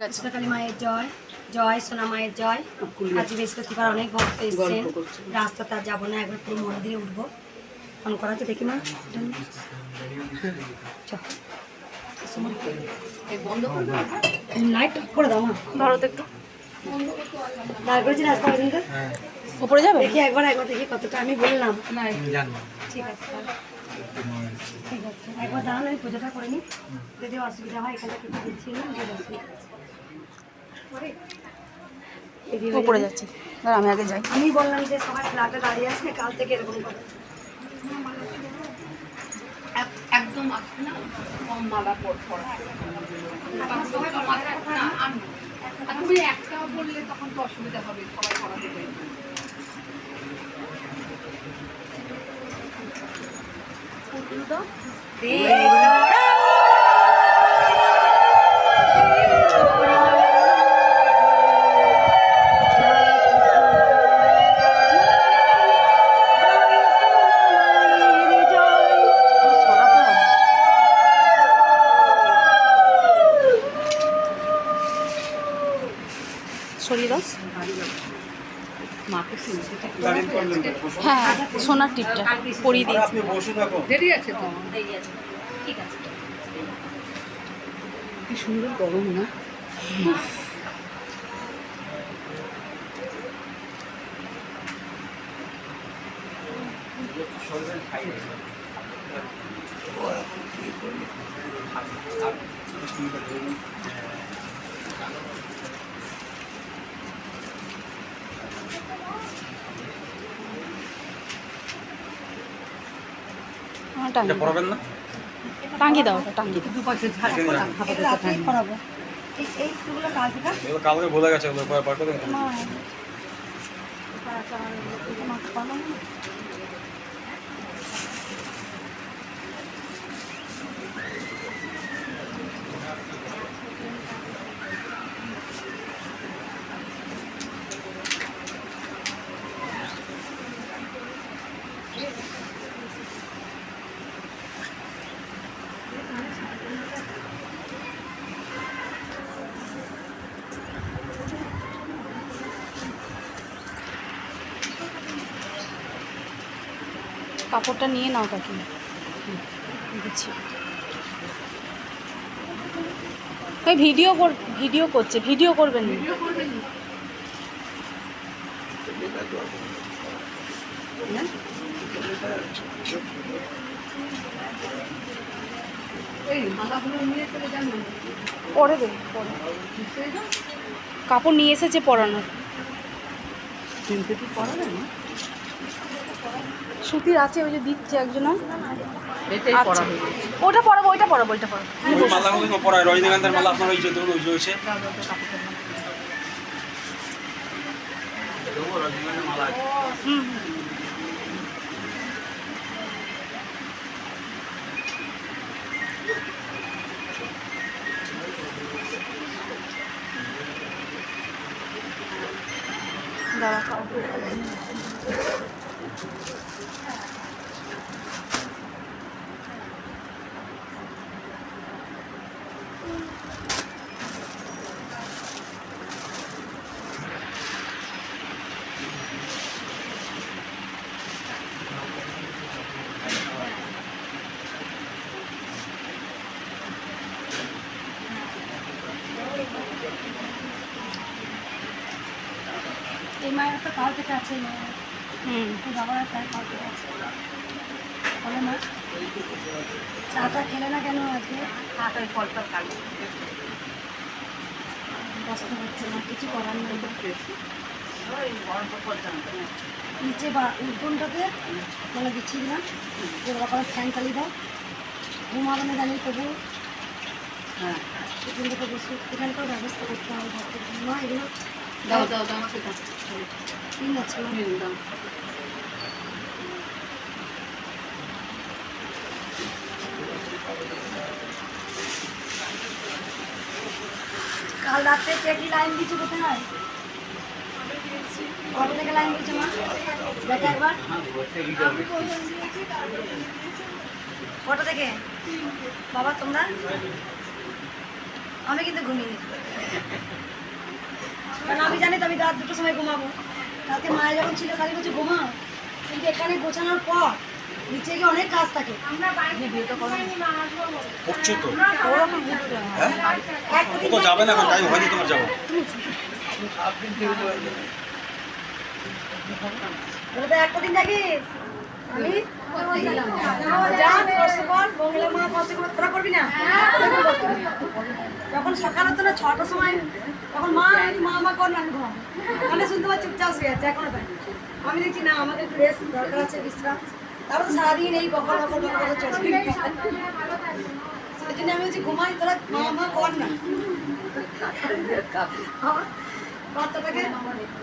আচ্ছা মায়ের জয় জয় সোনা মায়ের জয় আজ বৃহস্পতিবার অনেক ভক্ত এসছেন। রাস্তাতে আর যাব না একবার পুরো মন্দিরে উঠবো। ফোন করা আছে দেখি মা চল। লাইট করে দাও। মা। ধরো তো একটু। দাঁড় করেছি রাস্তা পর্যন্ত। উপরে যাবে? দেখি একবার একবার দেখি কতটা আমি বললাম। ঠিক আছে ঠিক আছে একবার দাঁড়ানো আমি পুজোটা করে নিই। যদি অসুবিধা হয় এখানে কিছু দিচ্ছি না অসুবিধা আছে। করে? এদিকে হয়ে উপরে যাচ্ছে। দাঁড়া আমি আগে যাই। আমি বললাম যে সবাই ফ্ল্যাটে দাঁড়িয়ে আছে কাল থেকে এরকম করে। একদম কম মালা তুমি একটা বললে তখন তো অসুবিধা হবে সবাই পড়া দেবে সোনার টিপটা পরিয়ে দিয়েছি। আপনি বসে থাকো দেরি আছে তো? রেডি আছে। ঠিক আছে। কি সুন্দর গরম না? পড়াবেন না? টাঙ্গি দাও টাঙিয়ে দাও। এগুলো কালকে ভুলে গেছে ওগুলো বার করে দিন মা এটা আছে আমার এগুলো মাকে পারব না। কাপড়টা নিয়ে নাও কাকি। বুঝছি ভিডিও কর ভিডিও করছে ভিডিও করবেন না। পরে দেবো পরে। কাপড় নিয়ে এসেছে পরানোর। কি পড়াবে না? সুতির আছে ওই যে দিচ্ছে একজন আচ্ছা। পড়াবে ওটা পরাবো ওইটা পরাবো ওইটা পরাবো। সব পড়ায় রজনীকান্তের মালা আপনার ওই যে ধরুন ওই যে হয়েছে। মালা দাঁড়া এই মায়ের তো কাল থেকে আছে মায়ের বাবার তার থেকে আছে। বলো চাটা খেলে না কেন আজকে? হাতের ফলটা কষ্ট হচ্ছে না কিছু করার নেই। নিচে বা উঠোনটাতে মানে বিছিয়ে দিলাম এবার করে ফ্যান চালিয়ে দাও। ঘুমাবে না জানি তবু। হ্যাঁ। এখানটাতে বসে এখানটাও ব্যবস্থা করতে হবে। ঘরটা মা এগুলো দাও দাও দাও তিন আছে মা। হুম, দাও। কাল রাত্রে কে লাইন দিয়েছে কোথায়? কত থেকে লাইন দিয়েছে মা? দেখা একবার। কটা থেকে? বাবা, তোমরা? আমি কিন্তু ঘুমিয়ে নি। কারণ আমি জানি তো আমি রাত দুটোর সময় ঘুমাবো। রাতে মায়ের যখন ছিল কালী বলছে, ঘুমাও। কিন্তু এখানে গোছানোর পর নিচে গিয়ে অনেক কাজ থাকে। তো হ্যাঁ? তো যাবে না এখন টাইম হয়নি তোমার যাব। তো আমি? মা কষ্ট করে তোরা করবি না? যখন সকাল হতো না ছটার সময় তখন মা মা মা কর না আমি মানে শুনতে পাচ্ছি চুপচাপ শুয়ে আছে এখনও আমি দেখছি না আমাকে একটু রেস্ট দরকার আছে বিশ্রাম। তো সারাদিন এই বকর সেই জন্য আমি বলছি, ঘুমাই, তোরা মা মা কর না। বাচ্চাটাকে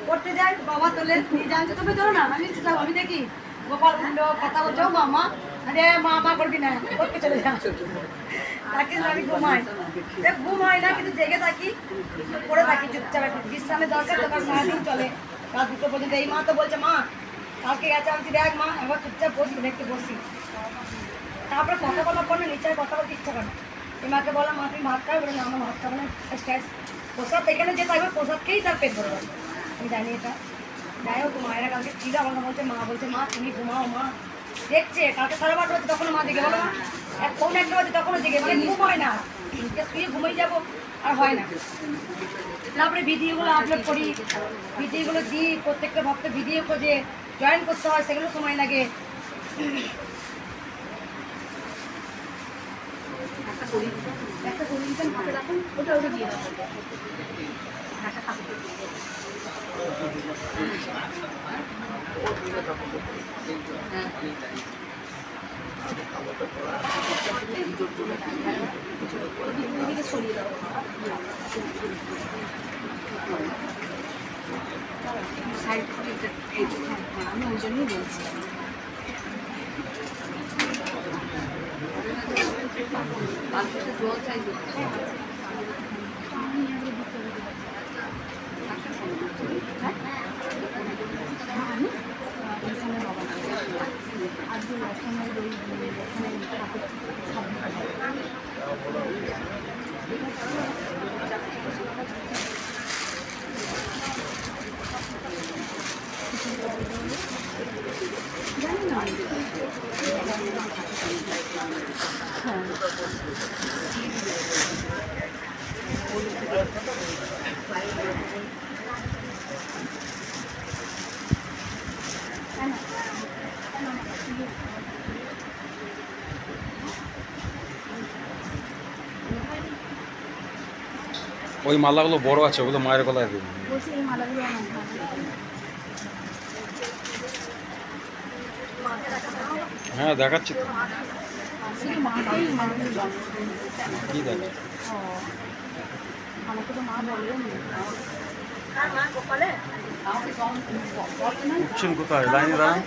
পড়তে যায়, বাবা তোলে, নিয়ে যান তুমি ধরো না, আমি আমি দেখি। গোপাল খন্ড কথা বলছো মামা, আরে মা মা করবি না, পড়তে চলে যা। তাকে আমি ঘুমাই। ঘুম না, কিন্তু জেগে থাকি, পড়ে থাকি চুপচাপ। বিশ্রামের দরকার তো কারণ সারাদিন চলে। রাত দুটো পর্যন্ত এই মা তো বলছে, মা কালকে গেছে, আমি দেখ মা এবার চুপচাপ বসি দেখতে বসি। তারপরে কথা বলার পর না, নিচে কথা বলতে ইচ্ছা করে না। এই মাকে বললাম, মা, তুমি ভাত খাবে? বলে, না আমার ভাত খাব না, স্ট্যাস। প্রসাদ এখানে যে থাকবে প্রসাদ খেয়েই তার পেট ভরে আমি জানি এটা। যাই হোক, মায়েরা কালকে ছিল আমার বলছে, মা বলছে, মা, তুমি ঘুমাও, মা। দেখছে, কালকে সাড়ে বারোটা বাজে তখন মা জেগে, বলো মা। এক ফোন একটা বাজে, তখনও জেগে মানে ঘুম হয় না। শুয়ে ঘুমিয়ে যাব, আর হয় না। তারপরে ভিডিওগুলো আপলোড করি। ভিডিওগুলো দিই, প্রত্যেকটা ভক্ত ভিডিও খোঁজে। জয়েন করতে হয় সেগুলো সময় লাগে। একটা ওটা দিয়ে সরিয়ে দাও। সাইড আমি ওই জন্যই বলছি জল চাইবে ওই মালাগুলো বড় আছে ওগুলো মায়ের গলায় দিন হ্যাঁ দেখাচ্ছি তো। কি দেখা উঠছেন কোথায়? লাইনে দাঁড়ান।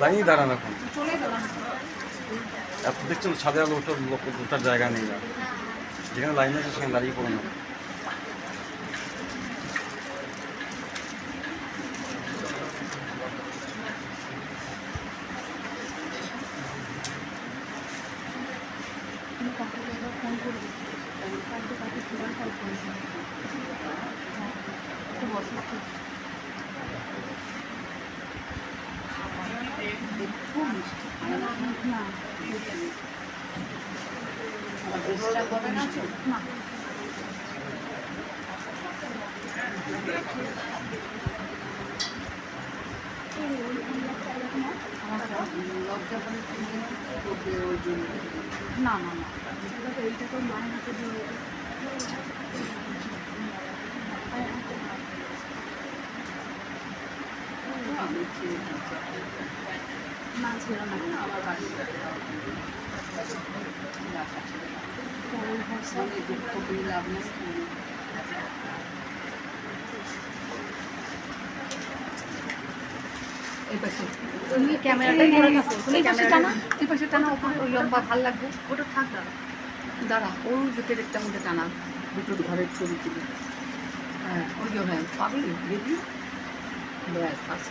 লাইনে দাঁড়ান এখন। এত দেখছেন ছাদে আলো ওঠার লোক ওঠার জায়গা নেই যেখানে লাইন আছে সেখানে দাঁড়িয়ে পড়ে না তুমি কাকে একবার ফোন করবে কাকে কাকে ফোন কল করবে খুব অসুস্থ খুব মিষ্টি না না না না। এইটা তো মায়ের হাতে না ছিল না আমার বাড়ি ক্যামেরাটা ধরে রাখো তুমি পাশে টানা তুই পাশে টানা ওপরে ওই লম্বা ভালো লাগবে ওটা থাক দাঁড়া দাঁড়া ওই দুটোর একটা মধ্যে টানা দুটো ঘরের ছবি তুলি হ্যাঁ ওই যে হ্যাঁ পাবি দেখবি ব্যাস ফার্স্ট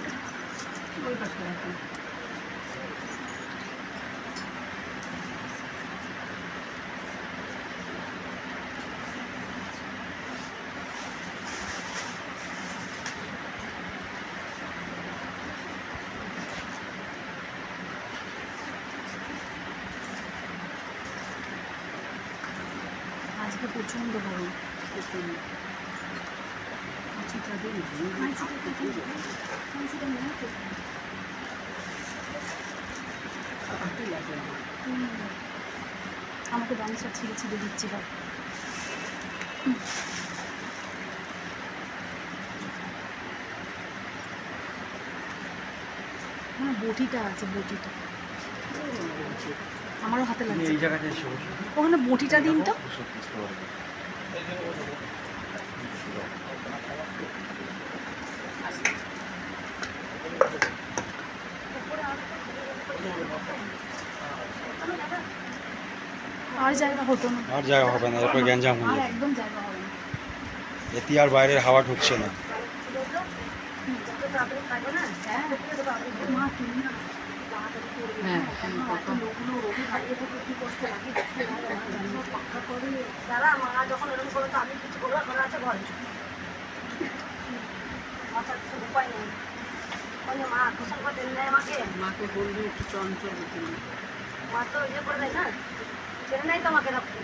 আজকে প্রচণ্ড গরম আমাকে গামছা ছিঁড়ে ছিঁড়ে দিচ্ছি ভাই মানে বটিটা আছে বটিটা। আমারও হাতে লাগছে। এই জায়গাতে এসে বসো। ওখানে বটিটা দিন তো। আর জায়গা হতো না। আর জায়গা হবে না এরপর গ্যাঞ্জাম আর হয়ে যাবে। একদম জায়গা হবে না। এতে আর বাইরের হাওয়া ঢুকছে না। মা তুমি না। হ্যাঁ করব মাকে বলবি একটু চঞ্চল মা তো ইয়ে করে দেয় না ছেড়ে নেই তো আমাকে রাখতে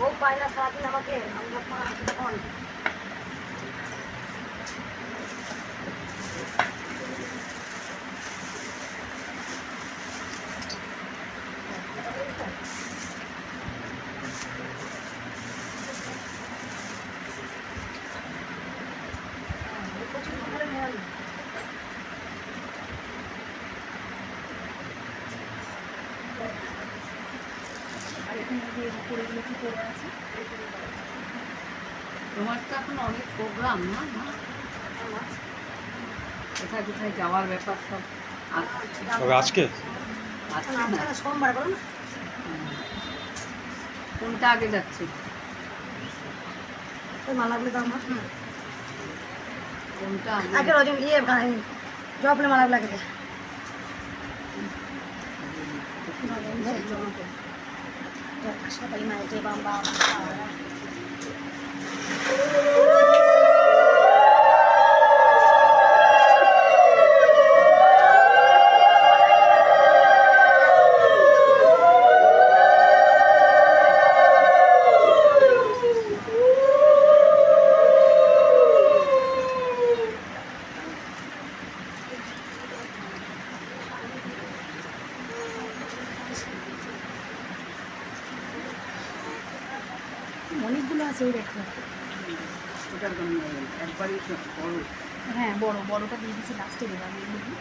ও পায় না সারাদিন আমাকে আমি যখন আসি তখন আর এখানে যে উপরেগুলো কি করে আছে তোমার তো এখন অনেক প্রোগ্রাম না? কোথায় কোথায় যাওয়ার ব্যাপার সব? আজকে? সোমবার করো না কোনটা আগে যাচ্ছে? মালাগুলো দাও মা। কোনটা আগে? রজম ইয়ে জবলে মালাগুলো আগে দে সবাই মায়ের যে বাম্বা অনেকগুলো আছে ওই দেখো হ্যাঁ বড় বড়টা দিয়ে দিচ্ছি লাস্টে দেবো আমি এগুলো দিই।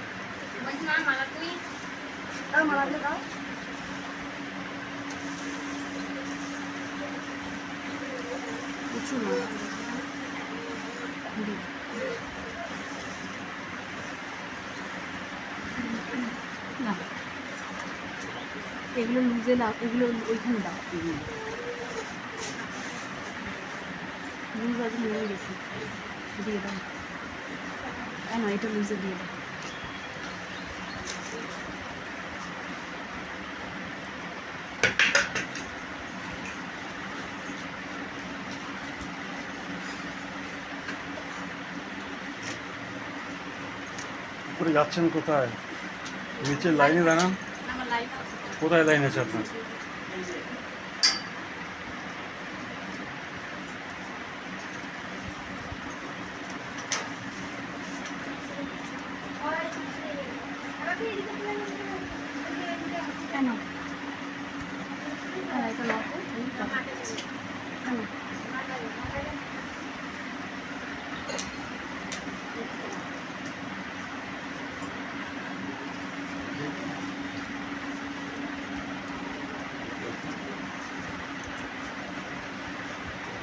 দাও মালাগুলো দাও। প্রচুর। না এগুলো লুজে লাগ এগুলো ওইখানে দাও। লুজ আছে নিয়ে গেছি দিয়ে দাও না এটা লুজে দিয়ে দাও উপরে যাচ্ছেন কোথায়? নিচে লাইনে দাঁড়ান। কোথায় লাইন আছে আপনার কেন হ্যাঁ এটা নাও তো। এই তো। কেন?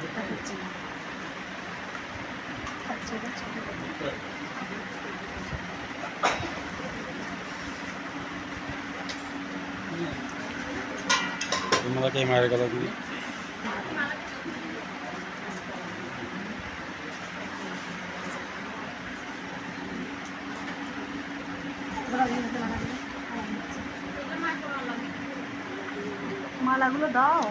এটা হচ্ছে না। আচ্ছা, এটা ছোট। মালাকে এই মায়ের গলা দিই মালাগুলো দাও।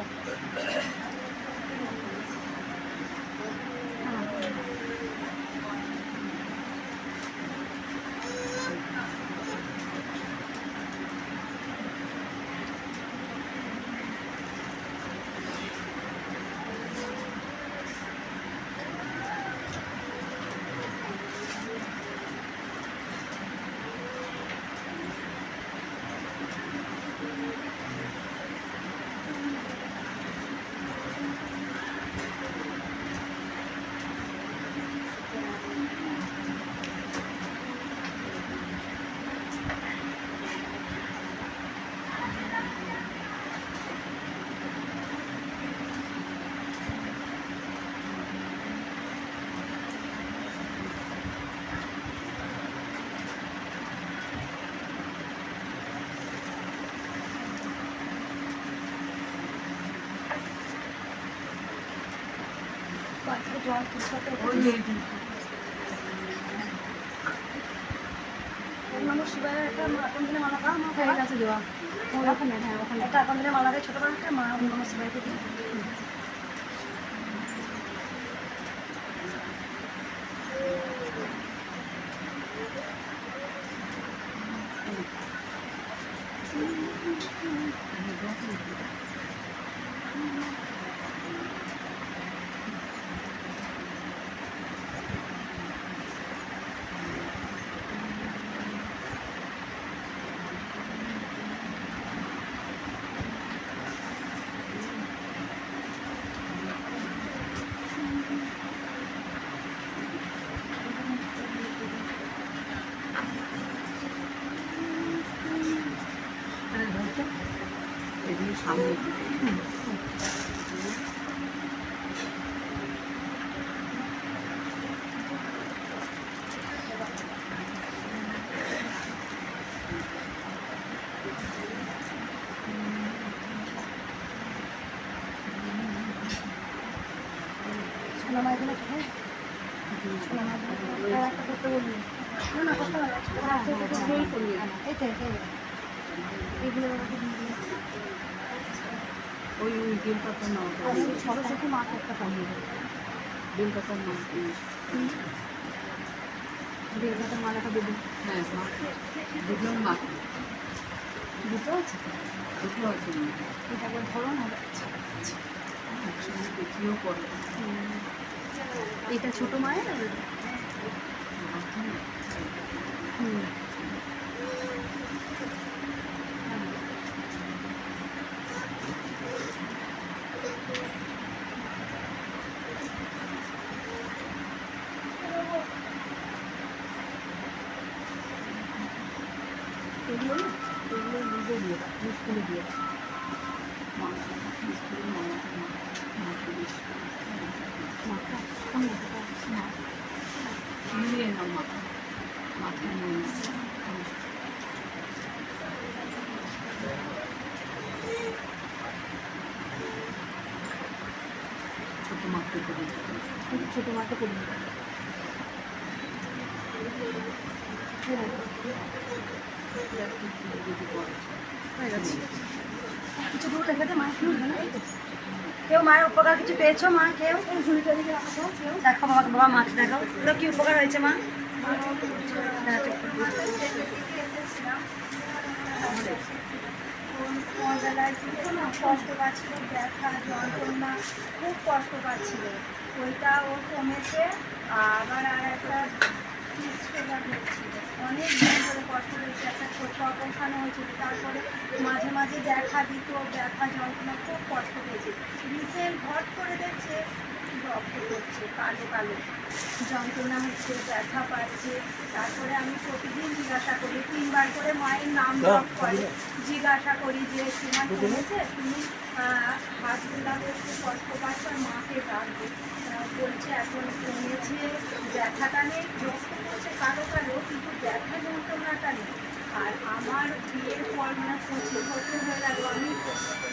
দাও মা হয়ে গেছে দেওয়া ওখানে হ্যাঁ ওখানে একটা কোন দিনে মালা দেয় ছোট করে একটা মা অন্য শিবাইকে দিই এখানে ধরতে। এগুলো সামনে দিকে। সোনা মা এখানে কোথায় সোনা মা এখানে আর একটা করতে বলবি না না করতে হবে হ্যাঁ হ্যাঁ হ্যাঁ এই করিয়ে এই তো এই তো এইগুলো আমাকে দিয়ে দিন। ওই ওই বেলপাতা নাও আর এই সরস্বতী মা একটা পাঠিয়ে দেবে বেলপাতার নাও বেলপাতার মালাটা দেবো হ্যাঁ মা। দুটো মা। দুটো আছে দুটো আছে এটা ধরো না। দেখিও করে। হুম। এটা ছোট মায়ের? হুম। এগুলো এগুলো দিয়ে দাও স্কুলে দিয়ে দাও। মা স্কুলে মামাকে মা মাকে বেশি মাথা কোন মাথাটা না নিয়ে কিছু দূর রেখে দে মা কেউ মায়ের উপকার কিছু পেয়েছ, মা? কেউ? দেখো বাবা বাবা মাছ দেখো। এগুলো কি উপকার হয়েছে, মা। সন্ধ্যাবেলায় ভীষণ কষ্ট পাচ্ছিল ব্যথা যন্ত্রণা খুব কষ্ট পাচ্ছিল। ওইটা ও কমেছে, আবার আর একটা অনেক দিন কষ্ট হয়েছে একটা ছোট অপারেশন হয়েছিল তারপরে মাঝে মাঝে দেখা দিত ব্যথা যন্ত্রণা খুব কষ্ট পেয়েছে রিসেন্ট ঘট করে দেখছে কালো কালো যন্ত্রণা হচ্ছে ব্যথা পাচ্ছে তারপরে আমি প্রতিদিন জিজ্ঞাসা করি তিনবার করে মায়ের নাম জপ করে জিজ্ঞাসা করি যে তোমার কমেছে তুমি হাত একটু কষ্ট পাচ্ছ আর মাকে ডাকবে বলছে এখন কমেছে ব্যথাটা নেই রক্ত কালো কালো কিন্তু ব্যথা যন্ত্রণাটা নেই আর আমার বিয়ের পর মানে পঁচিশ বছর হয়ে গেল। আমি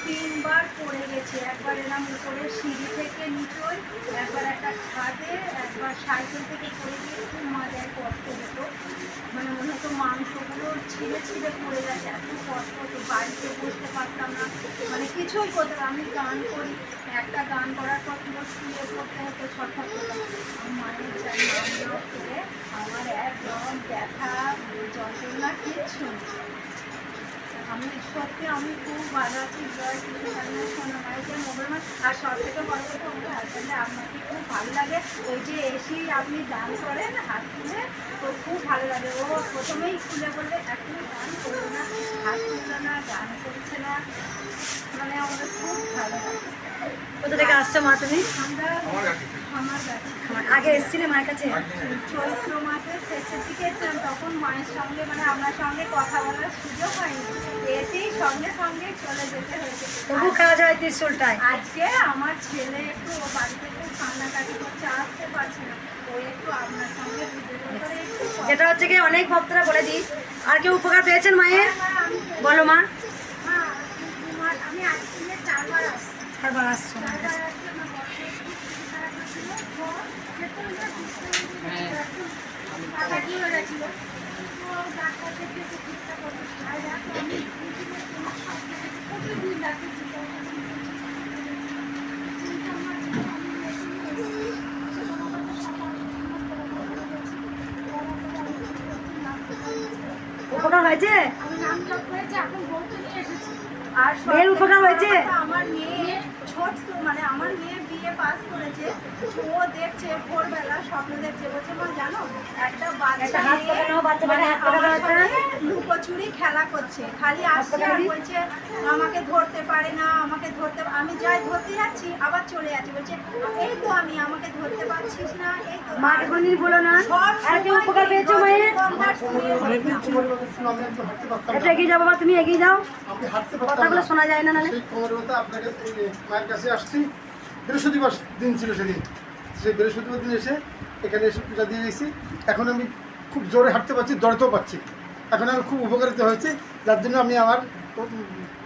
তিনবার পড়ে গেছি। একবার এলাম উপরে সিঁড়ি থেকে নিচই, একবার একটা ছাদে, একবার সাইকেল থেকে পড়ে গিয়ে খুব মাজায় কষ্ট হতো। মানে মনে হতো মাংসগুলো ছিঁড়ে ছিঁড়ে পড়ে যাচ্ছে, এত কষ্ট হতো, বাড়িতে বসতে পারতাম না। মানে কিছুই করতে পারতাম না। আমি গান করি, একটা গান করার পর পুরো শুয়ে পড়তে হতো, ছটফট করতাম মায়ের চাই আমার একদম ব্যথা, যন্ত্রণা, কিচ্ছু নেই। আমি সত্যি আমি খুব ভালো আছি জয় কিছু জানি না সোনা মায়ের মোবাইল আর সব থেকে বড় কথা আমার হাজব্যান্ডে আপনাকে খুব ভালো লাগে। ওই যে এসি আপনি গান করেন হাত তুলে তো খুব ভালো লাগে। ও প্রথমেই খুলে বলবে এখনই গান করবে না হাত তুললো না গান করছে না। মানে আমাদের খুব ভালো লাগে। কোথা থেকে আসছো মা তুমি? আমার আগে এসেছিলে মায়ের কাছে? চৈত্র মাসের শেষের দিকে এসেছিলাম তখন মায়ের সঙ্গে মানে আপনার সঙ্গে কথা বলার সুযোগ হয়নি। এসেই সঙ্গে সঙ্গে চলে যেতে হয়েছে। তবু কাজ হয় ত্রিশুলটায়। আজকে আমার ছেলে একটু বাড়িতে খুব কান্নাকাটি করছে আসতে পারছে না। ও একটু আপনার সঙ্গে একটু যেটা হচ্ছে কি অনেক ভক্তরা বলে দিই আর কেউ উপকার পেয়েছেন মায়ের? হ্যাঁ, বলো মা। আমি চারবার আসছি। চারবার আসছো উপকার হয়েছে? আর মেয়ের উপকার হয়েছে? আমার মেয়ে ছোট্ট মানে আমার মেয়ে বিয়ে পাস করেছে ও দেখছে ভোরবেলা স্বপ্ন দেখছে বলছে মা জানো একটা বাচ্চা মানে আমার। লুকোচুরি খেলা করছে খালি আসছে আর বলছে আমাকে ধরতে পারে আমি যাই ধরতে যাচ্ছি আবার চলে যাচ্ছি। বলছে এই তো আমি আমাকে ধরতে পারছিস না এই তো কোনদিন বলো না। সময় উপকার পেয়েছ মায়ের? ফুলের একটু এগিয়ে যাও বাবা তুমি এগিয়ে যাও। কথাগুলো শোনা যায় না কোমরের আপনাকে এই মায়ের কাছে আসছি। বৃহস্পতিবার দিন ছিল সেদিন। সেই বৃহস্পতিবার দিন এসে এখানে এসে পূজা দিয়ে গেছি। এখন আমি খুব জোরে হাঁটতে পারছি দৌড়তেও পারছি। এখন আমি খুব উপকারিত হয়েছে। যার জন্য আমি আমার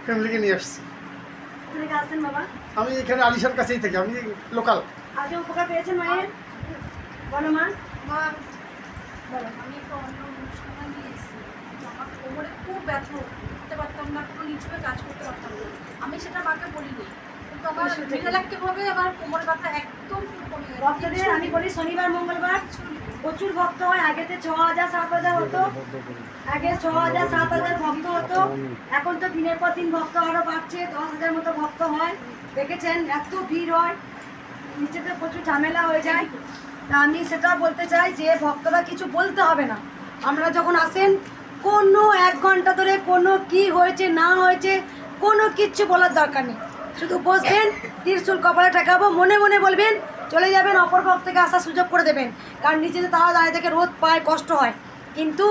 ফ্যামিলিকে নিয়ে আসছি। তুমি আসছেন বাবা? আমি এখানে আলিশার কাছেই থাকি আমি লোকাল। কেউ উপকার পেয়েছেন মায়ের? বলো মা। আমি একটা অন্য অনুষ্ঠানে গিয়েছি আমার কোমরে খুব ব্যথা করতে পারতাম না কোনো নিচুকে কাজ করতে পারতাম না। আমি সেটা মাকে বলিনি। কিন্তু আমার নিরালাক্যভাবে আমার কোমরে ব্যথা একদম কমে গেছে আমি বলি শনিবার মঙ্গলবার। প্রচুর ভক্ত হয়। আগেতে ছ হাজার, সাত হাজার হতো। আগে ছ হাজার, সাত হাজার ভক্ত হতো। এখন তো দিনের পর দিন ভক্ত আরও বাড়ছে। দশ হাজার মতো ভক্ত হয়। দেখেছেন? এত ভিড় হয়। নিচেতে প্রচুর ঝামেলা হয়ে যায়। তা আমি সেটা বলতে চাই যে, ভক্তরা কিছু বলতে হবে না। আমরা যখন আসেন, কোনো এক ঘণ্টা ধরে কোনো কি হয়েছে, না হয়েছে, কোনো কিচ্ছু বলার দরকার নেই। শুধু বসবেন, ত্রিশুল কপালে ঠেকাবো, মনে মনে বলবেন চলে যাবেন, অপর পক্ষ থেকে আসার সুযোগ করে দেবেন। কারণ নিচেতে তারা দাঁড়িয়ে থেকে রোদ পায়, কষ্ট হয়। কিন্তু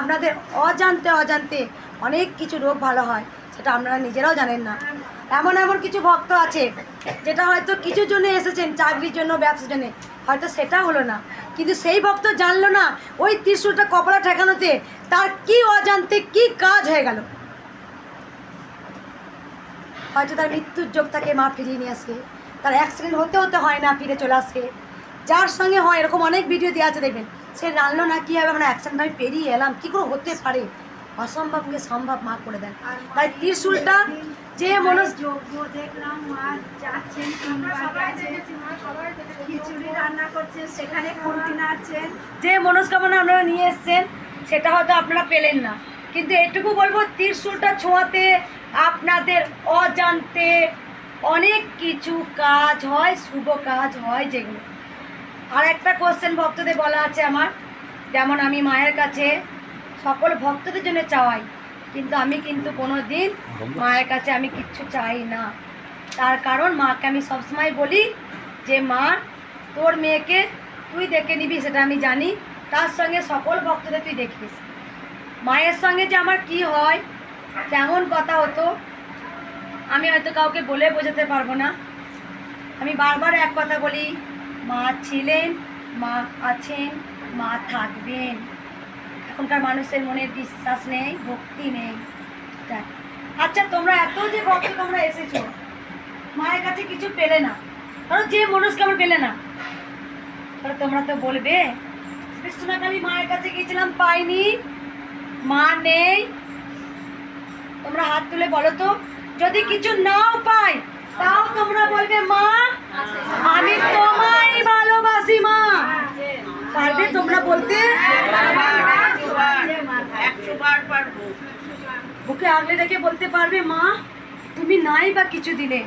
আপনাদের অজান্তে অজান্তে অনেক কিছু রোগ ভালো হয়, সেটা আপনারা নিজেরাও জানেন না। এমন এমন কিছু ভক্ত আছে, যেটা হয়তো কিছুর জন্য এসেছেন চাকরির জন্য, ব্যবসার জন্য। হয়তো সেটা হলো না। কিন্তু সেই ভক্ত জানলো না, ওই ত্রিশুলটা কপড়া ঠেকানোতে তার কি অজান্তে কি কাজ হয়ে গেল। হয়তো তার মৃত্যুর যোগ তাকে মা ফিরিয়ে নিয়ে আসে তার অ্যাক্সিডেন্ট হতে হতে হয় না, ফিরে চলে আসে। যার সঙ্গে হয়, এরকম অনেক ভিডিও দেওয়া আছে, দেখবেন। সে জানলো না কী হবে আমরা অ্যাক্সিডেন্ট আমি পেরিয়ে এলাম, কী করে হতে পারে? অসম্ভব অসম্ভবকে সম্ভব মা করে দেন। তাই ত্রিশুলটা যে মানুষ যোগ্য দেখলাম মা যাচ্ছেন খিচুড়ি রান্না করছেন সেখানে নাড়ছেন যে মনস্কামনা আপনারা নিয়ে এসছেন, সেটা হয়তো আপনারা পেলেন না। কিন্তু এটুকু বলব, ত্রিশুলটা ছোঁয়াতে আপনাদের অজান্তে অনেক কিছু কাজ হয় শুভ কাজ হয় যেগুলো। আর একটা কোশ্চেন ভক্তদের বলা আছে আমার যেমন আমি মায়ের কাছে সকল ভক্তদের জন্য চাওয়াই কিন্তু আমি কিন্তু কোনো দিন মায়ের কাছে আমি কিচ্ছু চাই না। তার কারণ মাকে আমি সবসময় বলি যে মা তোর মেয়েকে তুই দেখে নিবি সেটা আমি জানি। তার সঙ্গে সকল ভক্তদের তুই দেখিস। মায়ের সঙ্গে যে আমার কি হয় কেমন কথা হতো আমি হয়তো কাউকে বলে বোঝাতে পারব না। আমি বারবার এক কথা বলি, মা ছিলেন, মা আছেন, মা থাকবেন। এখনকার মানুষের মনে বিশ্বাস নেই, ভক্তি নেই। আচ্ছা তোমরা এত যে ভক্ত তোমরা এসেছ, মায়ের কাছে কিছু পেলে না। ধরো যে মনস্কামনা পেলে না। তাহলে তোমরা তো বলবে কৃষ্ণকালী মায়ের কাছে গিয়েছিলাম, পাইনি, মা নেই। তোমরা হাত তুলে বলো তো। যদি কিছু নাও পাই, তাও তোমরা বলবে, মা, আমি তোমায় ভালোবাসি, মা। পারবে তোমরা বলতে? বুকে আগলে রেখে বলতে পারবে, মা, তুমি নাই বা কিছু দিলে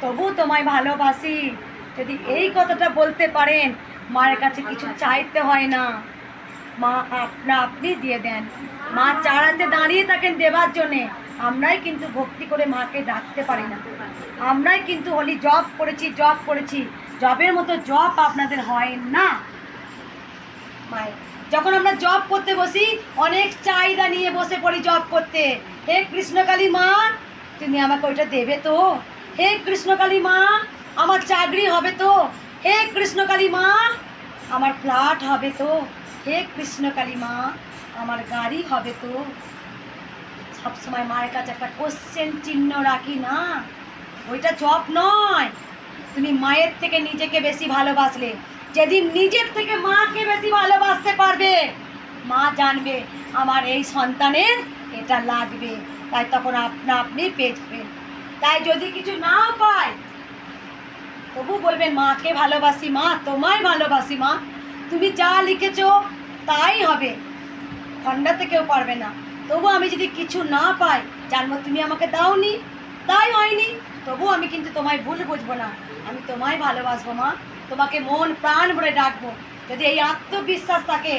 তবু তোমায় ভালোবাসি। যদি এই কথাটা বলতে পারেন, মায়ের কাছে কিছু চাইতে হয় না। মা, আপনা আপনি দিয়ে দেন। মা চারাতে দাঁড়িয়ে থাকেন দেবার জন্যে। আমরাই কিন্তু ভক্তি করে মাকে ডাকতে পারি না। আমরাই কিন্তু হলি জব করেছি জব করেছি। জবের মতো জব আপনাদের হয় না। মায়ের, যখন আমরা জব করতে বসি, অনেক চাহিদা নিয়ে বসে পড়ি জব করতে। হে কৃষ্ণকালী মা, তুমি আমাকে ওইটা দেবে তো? হে কৃষ্ণকালী মা, আমার চাকরি হবে তো? হে কৃষ্ণকালী মা, আমার ফ্ল্যাট হবে তো? হে কৃষ্ণকালী মা, আমার গাড়ি হবে তো? সবসময় মায়ের কাছে একটা কোশ্চেন চিহ্ন রাখি না। ওইটা জব নয়। তুমি মায়ের থেকে নিজেকে বেশি ভালোবাসলে। যেদিন নিজের থেকে মাকে বেশি ভালোবাসতে পারবে, মা জানবে আমার এই সন্তানের এটা লাগবে। তাই তখন আপনা আপনি পেয়ে তাই যদি কিছু নাও পায়, তবু বলবেন, মাকে ভালোবাসি মা, তোমায় ভালোবাসি মা। তুমি যা লিখেছ তাই হবে। খণ্ডাতে কেউ পারবে না। তবু আমি যদি কিছু না পাই জানব তুমি আমাকে দাওনি তাই হয়নি। তবু আমি কিন্তু তোমায় ভুল বুঝব না। আমি তোমায় ভালোবাসবো মা। তোমাকে মন প্রাণ ভরে ডাকবো। যদি এই আত্মবিশ্বাস থাকে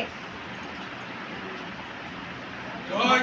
জয়